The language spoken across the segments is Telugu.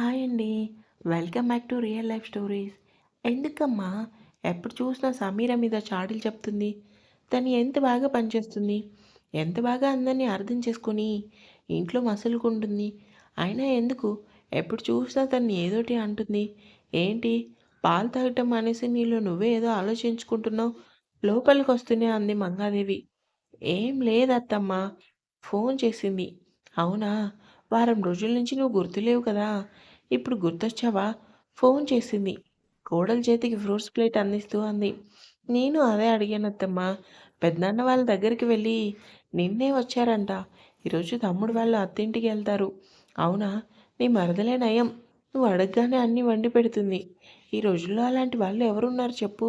హాయ్ అండి. Welcome back to real life stories. ఎందుకమ్మా ఎప్పుడు చూసినా సమీర మీద చాడీలు చెప్తుంది? తను ఎంత బాగా పనిచేస్తుంది. ఎంత బాగా అందరిని అర్థం చేసుకొని ఇంట్లో మసులుకుంటుంది. అయినా ఎందుకు ఎప్పుడు చూసినా తన్ని ఏదోటి అంటుంది. ఏంటి పాలు తాగటం మానేసి నీలో నువ్వే ఏదో ఆలోచించుకుంటున్నావు. లోపలికొస్తూనే అంది మంగాదేవి. ఏం లేదత్తమ్మా. ఫోన్ చేసింది. అవునా? వారం రోజుల నుంచి నువ్వు గుర్తులేవు కదా! ఇప్పుడు గుర్తొచ్చావా? ఫోన్ చేసింది. కోడలి చేతికి ఫ్రూట్స్ ప్లేట్ అందిస్తూ అంది. నేను అదే అడిగానత్తమ్మా. పెదనాన్న వాళ్ళ దగ్గరికి వెళ్ళి నిన్నే వచ్చారంట. ఈరోజు తమ్ముడు వాళ్ళు అత్తింటికి వెళ్తారు. అవునా? నీ మరదలే నయం. నువ్వు అడగగానే అన్నీ వండి పెడుతుంది. ఈ రోజుల్లో అలాంటి వాళ్ళు ఎవరున్నారు చెప్పు?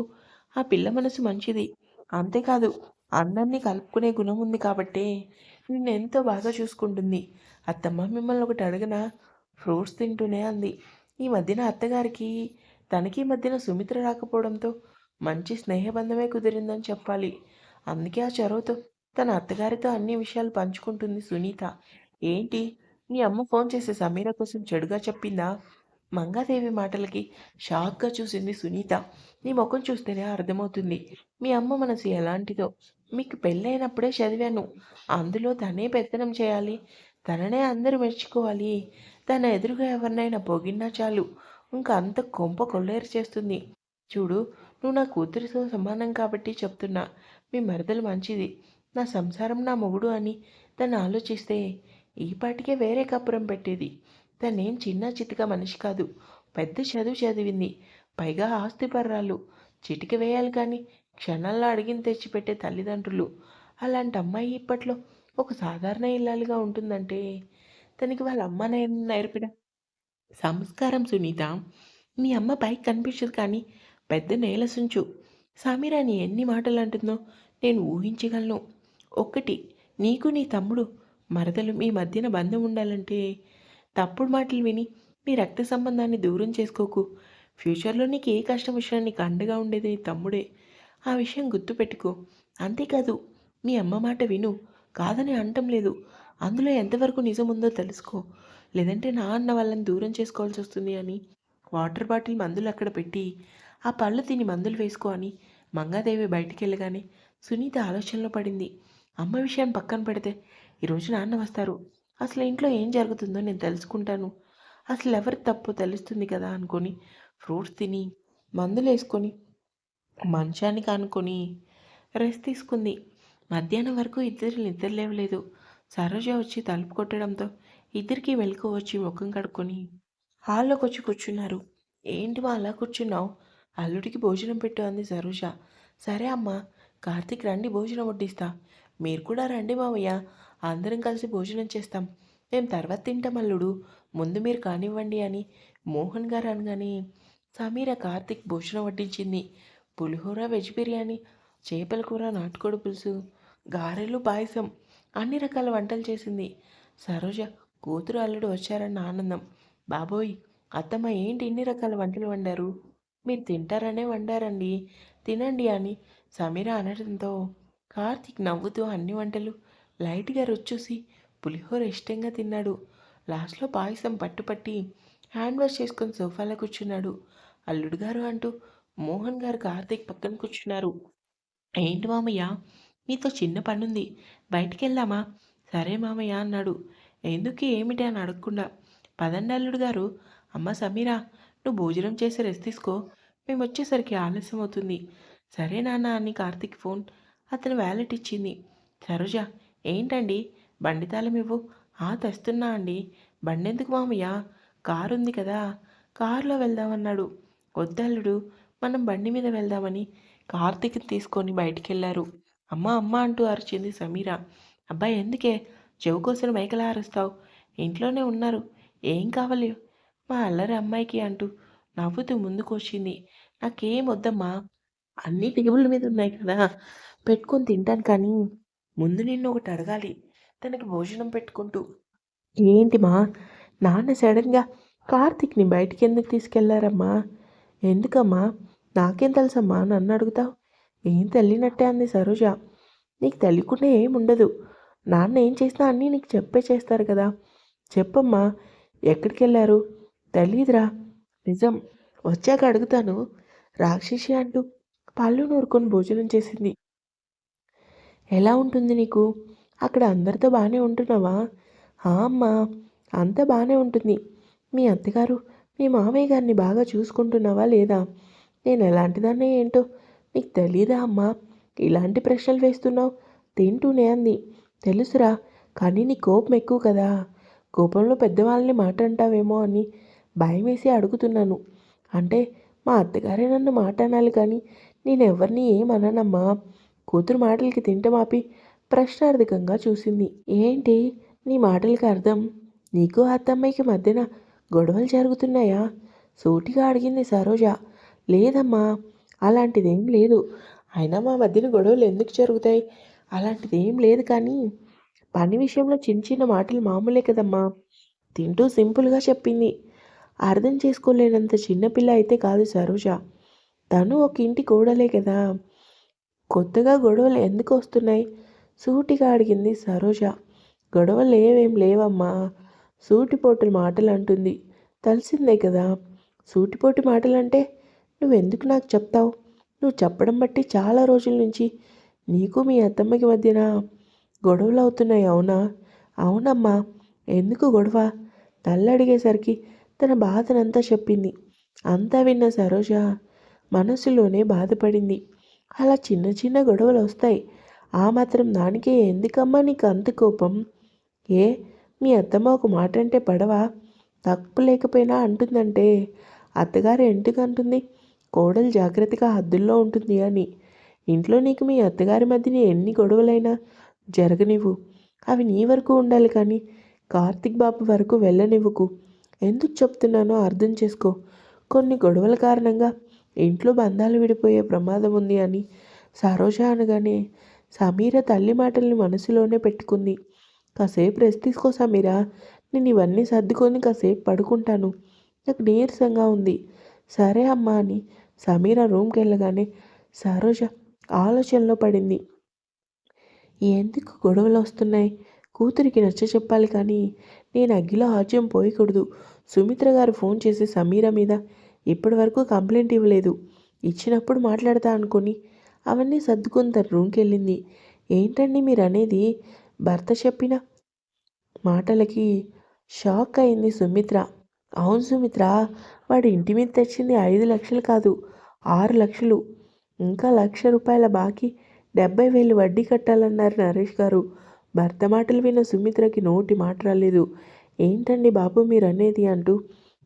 ఆ పిల్ల మనసు మంచిది. అంతేకాదు అందరినీ కలుపుకునే గుణం ఉంది కాబట్టే నిన్నెంతో బాగా చూసుకుంటుంది. అత్తమ్మ మిమ్మల్ని ఒకటి అడగనా? ఫ్రూట్స్ తింటూనే అంది. ఈ మధ్యన అత్తగారికి తనకి మధ్యన సుమిత్ర రాకపోవడంతో మంచి స్నేహబంధమే కుదిరిందని చెప్పాలి. అందుకే ఆ చొరవతో తన అత్తగారితో అన్ని విషయాలు పంచుకుంటుంది సునీత. ఏంటి? మీ అమ్మ ఫోన్ చేసి సమీర కోసం చెడుగా చెప్పిందా? మంగాదేవి మాటలకి షాక్గా చూసింది సునీత. నీ ముఖం చూస్తేనే అర్థమవుతుంది. మీ అమ్మ మనసు ఎలాంటిదో. మీకు పెళ్ళైనప్పుడే చదివాను. అందులో తనే పెత్తనం చేయాలి. తననే అందరూ మెచ్చుకోవాలి. తన ఎదురుగా ఎవరినైనా పొగిన్నా చాలు ఇంక అంత కొంప కొల్లేరు చేస్తుంది. చూడు నువ్వు నా కూతురితో సమానం కాబట్టి చెప్తున్నా. మీ మరదలు మంచిది. నా సంసారం నా మొగుడు అని తను ఆలోచిస్తే ఈపాటికే వేరే కప్పురం పెట్టేది. తనేం చిన్న చితిక మనిషి కాదు. పెద్ద చదువు చదివింది. పైగా ఆస్తిపర్రాలు. చిటిక వేయాలి కానీ క్షణాల్లో అడిగిన తెచ్చిపెట్టే తల్లిదండ్రులు. అలాంటి అమ్మాయి ఇప్పట్లో ఒక సాధారణ ఇల్లాలుగా ఉంటుందంటే తనకి వాళ్ళ అమ్మ నేర్పిన సంస్కారం సునీత. మీ అమ్మ పైకి కనిపించదు కానీ పెద్ద నేల సుంచు నీ ఎన్ని మాటలు అంటుందో నేను ఊహించగలను. ఒక్కటి నీకు నీ తమ్ముడు మరదలు మీ మధ్యన బంధం ఉండాలంటే తప్పుడు మాటలు విని మీ రక్త సంబంధాన్ని దూరం చేసుకోకు. ఫ్యూచర్లో నీకు ఏ కష్టం విషయాన్ని నీకు అండగా ఉండేది నీ తమ్ముడే. ఆ విషయం గుర్తుపెట్టుకో. అంతేకాదు మీ అమ్మ మాట విను. కాదని అంటం లేదు. అందులో ఎంతవరకు నిజం ఉందో తెలుసుకో. లేదంటే నా అన్న వాళ్ళని దూరం చేసుకోవాల్సి వస్తుంది అని వాటర్ బాటిల్ మందులు అక్కడ పెట్టి ఆ పళ్ళు తిని మందులు వేసుకో అని మంగాదేవి బయటికి వెళ్ళగానే సునీత ఆలోచనలో పడింది. అమ్మ విషయం పక్కన పెడితే ఈరోజు నాన్న వస్తారు. అసలు ఇంట్లో ఏం జరుగుతుందో నేను తెలుసుకుంటాను. అసలు ఎవరి తప్పు తెలుస్తుంది కదా అనుకొని ఫ్రూట్స్ తిని మందులు వేసుకొని మంచానికి అనుకొని రెస్ట్ తీసుకుంది. మధ్యాహ్నం వరకు ఇద్దరు నిద్ర లేవలేదు. సరోజ వచ్చి తలుపు కొట్టడంతో ఇద్దరికీ వెలుకు వచ్చి ముఖం కడుక్కొని హాల్లోకి వచ్చి కూర్చున్నారు. ఏంటి మా అలా కూర్చున్నావు? అల్లుడికి భోజనం పెట్టు అంది సరోజ. సరే అమ్మా కార్తీక్ రండి భోజనం వడ్డిస్తా. మీరు కూడా రండి మావయ్య అందరం కలిసి భోజనం చేస్తాం. మేము తర్వాత తింటాం అల్లుడు ముందు మీరు కానివ్వండి అని మోహన్ గారు అనగానే సమీర కార్తీక్ భోజనం వడ్డించింది. పులిహోర వెజ్ బిర్యానీ చేపల కూర నాటుకోడి పులుసు గారెలు పాయసం అన్ని రకాల వంటలు చేసింది. సరోజ కూతురు అల్లుడు వచ్చారన్న ఆనందం. బాబోయ్ అత్తమ్మ ఏంటి ఇన్ని రకాల వంటలు వండారు? మీరు తింటారనే వండారండి తినండి అని సమీర అనడంతో కార్తీక్ నవ్వుతూ అన్ని వంటలు లైట్గా రుచూసి పులిహోర ఇష్టంగా తిన్నాడు. లాస్ట్లో పాయసం పట్టుపట్టి హ్యాండ్ వాష్ చేసుకొని సోఫాలో కూర్చున్నాడు. అల్లుడు గారు అంటూ మోహన్ గారు కార్తీక్ పక్కన కూర్చున్నారు. ఏంటి మామయ్య మీతో చిన్న పనుంది. బయటికి వెళ్దామా? సరే మామయ్య అన్నాడు. ఎందుకు ఏమిటి అని అడగకుండా. పదండల్లుడు గారు. అమ్మ సమీరా నువ్వు భోజనం చేసి రెస్ట్ తీసుకో. మేము వచ్చేసరికి ఆలస్యం అవుతుంది సరే నాన్న అని కార్తీక్ ఫోన్ అతను వ్యాలెట్ ఇచ్చింది. సరోజ ఏంటండి? బండి తాళం ఇవ్వు. ఆ తెస్తున్నా అండి. బండి ఎందుకు మామయ్య? కారు ఉంది కదా. కారులో వెళ్దామన్నాడు. వద్దల్లుడు మనం బండి మీద వెళ్దామని కార్తీక్ తీసుకొని బయటికి వెళ్ళారు అమ్మ అమ్మ అంటూ అరిచింది సమీర. అబ్బాయి ఎందుకే? చెవు కోసిన మైకలా అరుస్తావు? ఇంట్లోనే ఉన్నారు. ఏం కావాలి? మా అల్లరి అమ్మాయికి అంటూ నవ్వుతూ ముందుకు వచ్చింది నాకేం వద్దమ్మా? అన్ని టేబుల్ మీద ఉన్నాయి కదా. పెట్టుకొని తింటాను కానీ ముందు నిన్ను ఒకటి అడగాలి. తనకి భోజనం పెట్టుకుంటూ. ఏంటి మా? నాన్న సడన్గా కార్తిక్ని బయటికి ఎందుకు తీసుకెళ్ళారమ్మా? ఎందుకమ్మా? నాకేం తెలుసమ్మా? నన్ను అడుగుతావు? ఏం తల్లినట్టే అంది సరోజ. నీకు తల్లికుంటే ఏముండదు నాన్న ఏం చేసినా అన్నీ నీకు చెప్పే చేస్తారు కదా. చెప్పమ్మా ఎక్కడికి వెళ్ళారు తెలీదురా. నిజం వచ్చాక అడుగుతాను. రాక్షసి అంటూ పళ్ళు నూరుకొని భోజనం చేసింది. ఎలా ఉంటుంది నీకు? అక్కడ అందరితో బాగానే ఉంటున్నావా? "ఆ, అమ్మా అంతా బాగానే ఉంటుంది. మీ అత్తగారు మీ మామయ్య గారిని బాగా చూసుకుంటున్నావా లేదా? నేను ఎలాంటిదాన్నే ఏంటో నీకు తెలీదా అమ్మా? ఇలాంటి ప్రశ్నలు వేస్తున్నావు. తింటూనే అంది. తెలుసురా కానీ నీ కోపం ఎక్కువ కదా. కోపంలో పెద్దవాళ్ళని మాట అంటావేమో అని భయం వేసి అడుగుతున్నాను. అంటే మా అత్తగారే నన్ను మాట అనాలి కానీ నేను ఎవరిని ఏమననమ్మా? కూతురు మాటలకి తింటమాపి ప్రశ్నార్థకంగా చూసింది. ఏంటి? నీ మాటలకి అర్థం? నీకు అత్తమ్మాయికి మధ్యన గొడవలు జరుగుతున్నాయా? సూటిగా అడిగింది సరోజ. లేదమ్మా అలాంటిదేం లేదు. అయినా మా మధ్యన గొడవలు ఎందుకు జరుగుతాయి? అలాంటిదేం లేదు కానీ పని విషయంలో చిన్న చిన్న మాటలు మామూలే కదమ్మా. తింటూ సింపుల్గా చెప్పింది. అర్థం చేసుకోలేనంత చిన్నపిల్ల అయితే కాదు సరోజ. తను ఒక ఇంటి కోడలే కదా. కొత్తగా గొడవలు ఎందుకు వస్తున్నాయి? సూటిగా అడిగింది సరోజ. గొడవలు ఏవేం లేవమ్మా. సూటిపోటు మాటలు అంటుంది తెలిసిందే కదా. సూటిపోటి మాటలంటే నువ్వెందుకు నాకు చెప్తావు? నువ్వు చెప్పడం బట్టి చాలా రోజుల నుంచి నీకు మీ అత్తమ్మకి మధ్యన గొడవలు అవుతున్నాయి అవునా? అవునమ్మా ఎందుకు గొడవ? తల్లడిగేసరికి తన బాధనంతా చెప్పింది. అంతా విన్న సరోజ మనసులోనే బాధపడింది. అలా చిన్న చిన్న గొడవలు వస్తాయి ఆ మాత్రం దానికే ఎందుకమ్మా నీకు అంత కోపం? ఏ మీ అత్తమ్మ ఒక మాట అంటే పడవా? తప్పు లేకపోయినా అంటుందంటే అత్తగారు ఎందుకు అంటుంది? కోడలు జాగ్రత్తగా హద్దుల్లో ఉంటుంది అని. ఇంట్లో నీకు మీ అత్తగారి మధ్యన ఎన్ని గొడవలైనా జరగనివ్వు. అవి నీ వరకు ఉండాలి కానీ కార్తిక్ బాబు వరకు వెళ్ళనివ్వకు. ఎందుకు చెప్తున్నానో అర్థం చేసుకో. కొన్ని గొడవల కారణంగా ఇంట్లో బంధాలు విడిపోయే ప్రమాదం ఉంది అని సరోజ అనగానే సమీర తల్లి మాటల్ని మనసులోనే పెట్టుకుంది. కాసేపు రెస్ట్ తీసుకో సమీర. నేను ఇవన్నీ సర్దుకొని కాసేపు పడుకుంటాను. నాకు నీరసంగా ఉంది. సరే అమ్మా అని సమీర రూమ్కి వెళ్ళగానే సరోజ ఆలోచనలో పడింది. ఎందుకు గొడవలు వస్తున్నాయి? కూతురికి నచ్చ చెప్పాలి కానీ నేను అగ్గిలో ఆజ్యం పోయకూడదు. సుమిత్ర గారు ఫోన్ చేసి సమీర మీద ఇప్పటి వరకు కంప్లైంట్ ఇవ్వలేదు. ఇచ్చినప్పుడు మాట్లాడతా అనుకొని అవన్నీ సర్దుకుని తన రూమ్కి వెళ్ళింది. ఏంటండి మీరు అనేది భర్త చెప్పిన మాటలకి షాక్ అయింది సుమిత్ర. అవును సుమిత్ర వాడి ఇంటి మీద తెచ్చింది ఐదు లక్షలు కాదు ఆరు లక్షలు. ఇంకా లక్ష రూపాయల బాకీ డెబ్బై వేలు వడ్డీ కట్టాలన్నారు నరేష్ గారు. భర్త మాటలు విన్న సుమిత్రకి నోటి మాట రాలేదు. ఏంటండి బాబు మీరు అనేది అంటూ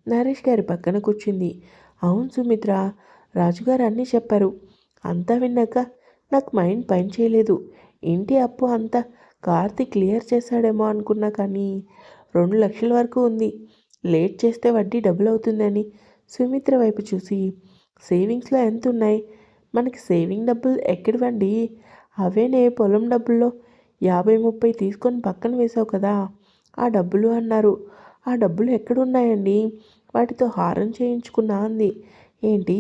నరేష్ గారి పక్కన కూర్చుంది. అవును సుమిత్ర రాజుగారు అన్నీ చెప్పారు. అంతా విన్నాక నాకు మైండ్ పని చేయలేదు. ఇంటి అప్పు అంతా కార్తీ క్లియర్ చేశాడేమో అనుకున్నా కానీ రెండు లక్షల వరకు ఉంది. లేట్ చేస్తే వడ్డీ డబుల్ అవుతుందని సుమిత్ర వైపు చూసి సేవింగ్స్లో ఎంత ఉన్నాయి మనకి సేవింగ్ డబ్బులు ఎక్కడివండి అవేనే పొలం డబ్బుల్లో యాభై ముప్పై తీసుకొని పక్కన వేసావు కదా? ఆ డబ్బులు అన్నారు. ఆ డబ్బులు ఎక్కడున్నాయండి వాటితో హారం చేయించుకున్నా అంది. ఏంటి?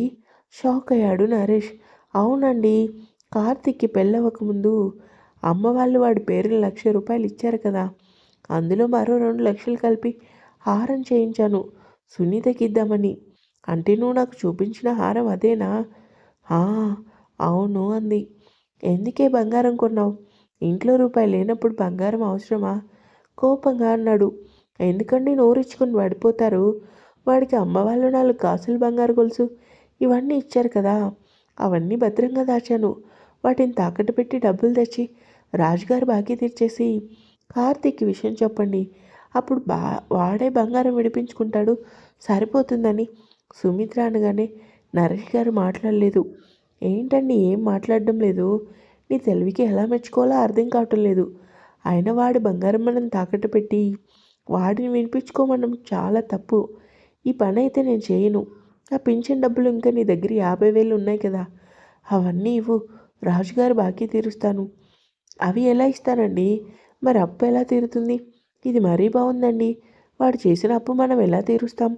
షాక్ అయ్యాడు నరేష్. అవునండి. కార్తిక్కి పెళ్ళవకముందు అమ్మ వాళ్ళు వాడి పేరు లక్ష రూపాయలు ఇచ్చారు కదా? అందులో మరో రెండు లక్షలు కలిపి హారం చేయించాను. సునీతకి అంటే నువ్వు నాకు చూపించిన హారం అదేనా? "ఆ, అవును అంది. ఎందుకే బంగారం కొన్నావు? ఇంట్లో రూపాయి లేనప్పుడు బంగారం అవసరమా? కోపంగా అన్నాడు. ఎందుకండి నోరిచ్చుకొని పడిపోతారు వాడికి అమ్మ వాళ్ళు నాలుగు కాసులు బంగారు గొలుసు. ఇవన్నీ ఇచ్చారు కదా. అవన్నీ భద్రంగా దాచాను. వాటిని తాకట్టు పెట్టి డబ్బులు తెచ్చి రాజుగారు బాకీ తీర్చేసి కార్తీక్ విషయం చెప్పండి. అప్పుడు బా వాడే బంగారం విడిపించుకుంటాడు. సరిపోతుందని సుమిత్ర అనగానే నరేష్ గారు మాట్లాడలేదు. ఏంటండి ఏం మాట్లాడడం లేదు? నీ తెలివికి ఎలా మెచ్చుకోవాలో అర్థం కావటం లేదు. అయినా వాడి బంగారం మనం తాకట్టు పెట్టి వాడిని వినిపించుకోమనం చాలా తప్పు. ఈ పని అయితే నేను చేయను. ఆ పింఛన్ డబ్బులు ఇంకా నీ దగ్గర యాభై వేలు ఉన్నాయి కదా. అవన్నీ ఇవ్వు. రాజుగారు బాకీ తీరుస్తాను. అవి ఎలా ఇస్తానండి? మరి అప్పు ఎలా తీరుతుంది? ఇది మరీ బాగుందండి వాడు చేసిన అప్పు మనం ఎలా తీరుస్తాం?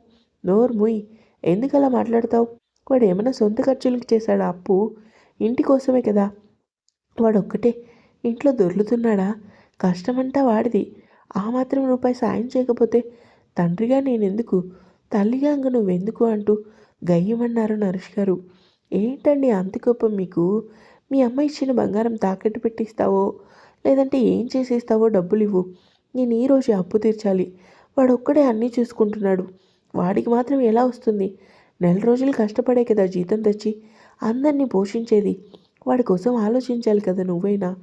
నోరు ముయ్. ఎందుకు అలా మాట్లాడతావు? వాడు ఏమైనా సొంత ఖర్చులకు చేశాడా అప్పు? ఇంటి కోసమే కదా. వాడు ఒక్కటే ఇంట్లో దొర్లుతున్నాడా? కష్టమంటా వాడిది. ఆ మాత్రం రూపాయి సాయం చేయకపోతే తండ్రిగా నేనెందుకు? తల్లిగా ఇంక నువ్వెందుకు అంటూ గయ్యమన్నారు నరేష్ గారు. ఏంటండి అంత కోపం మీకు? మీ అమ్మ ఇచ్చిన బంగారం తాకట్టు పెట్టిస్తావో? లేదంటే ఏం చేసేస్తావో డబ్బులు ఇవ్వు నేను ఈరోజు అప్పు తీర్చాలి. వాడు ఒక్కడే అన్నీ చూసుకుంటున్నాడు. వాడికి మాత్రం ఎలా వస్తుంది? నెల రోజులు కష్టపడే కదా జీతం తెచ్చి అందరినీ పోషించేది. వాడి కోసం ఆలోచించాలి కదా నువ్వైనా.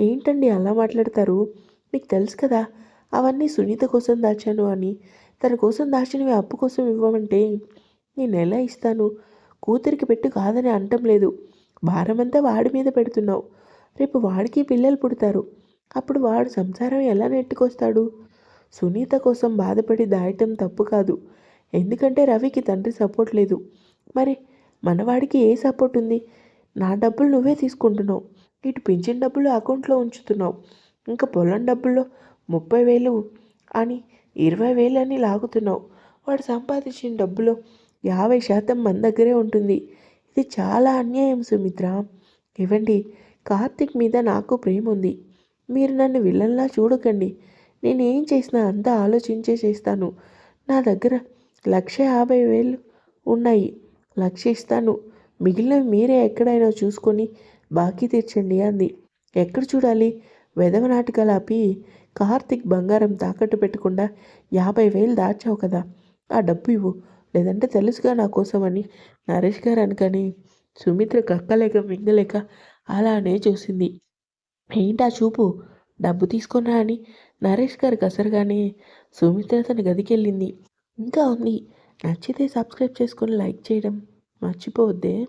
ఏంటండి అలా మాట్లాడతారు? మీకు తెలుసు కదా అవన్నీ సునీత కోసం దాచాను అని. తన కోసం దాచినవి అప్పు కోసం ఇవ్వమంటే నేను ఎలా ఇస్తాను. కూతురికి పెట్టు కాదని అంటం లేదు. భారమంతా వాడి మీద పెడుతున్నావు. రేపు వాడికి పిల్లలు పుడతారు. అప్పుడు వాడు సంసారం ఎలా నెట్టుకొస్తాడు? సునీత కోసం బాధపడి దాయటం తప్పు కాదు. ఎందుకంటే రవికి తండ్రి సపోర్ట్ లేదు. మరి మనవాడికి ఏ సపోర్ట్ ఉంది? నా డబ్బులు నువ్వే తీసుకుంటున్నావు. ఇటు పింఛన్ డబ్బులు అకౌంట్లో ఉంచుతున్నావు. ఇంకా పొలం డబ్బుల్లో ముప్పై వేలు అని ఇరవై వేలు అని లాగుతున్నావు. వాడు సంపాదించిన డబ్బులో యాభై శాతం మన దగ్గరే ఉంటుంది. ఇది చాలా అన్యాయం సుమిత్ర. ఇవ్వండి కార్తిక్ మీద నాకు ప్రేమ ఉంది మీరు నన్ను విలన్లా చూడకండి. నేనేం చేసినా అంతా ఆలోచించే చేస్తాను. నా దగ్గర లక్ష యాభై వేలు ఉన్నాయి. లక్ష ఇస్తాను. మిగిలినవి మీరే ఎక్కడైనా చూసుకొని బాకీ తీర్చండి అంది. ఎక్కడ చూడాలి? వెదవ నాటకాలు ఆపి కార్తిక్ బంగారం తాకట్టు పెట్టకుండా యాభై వేలు దాచావు కదా. ఆ డబ్బు ఇవ్వు. లేదంటే తెలుసుగా నా కోసమని నరేష్ గారు అనుకని సుమిత్ర కక్కలేక మింగలేక అలానే చూసింది. ఏంటా చూపు? డబ్బు తీసుకున్నా అని నరేష్ గారు కసరగానే సుమిత్ర తన గదికెళ్ళింది. ఇంకా ఉంది. నచ్చితే సబ్స్క్రైబ్ చేసుకొని లైక్ చేయడం మర్చిపోవద్దే.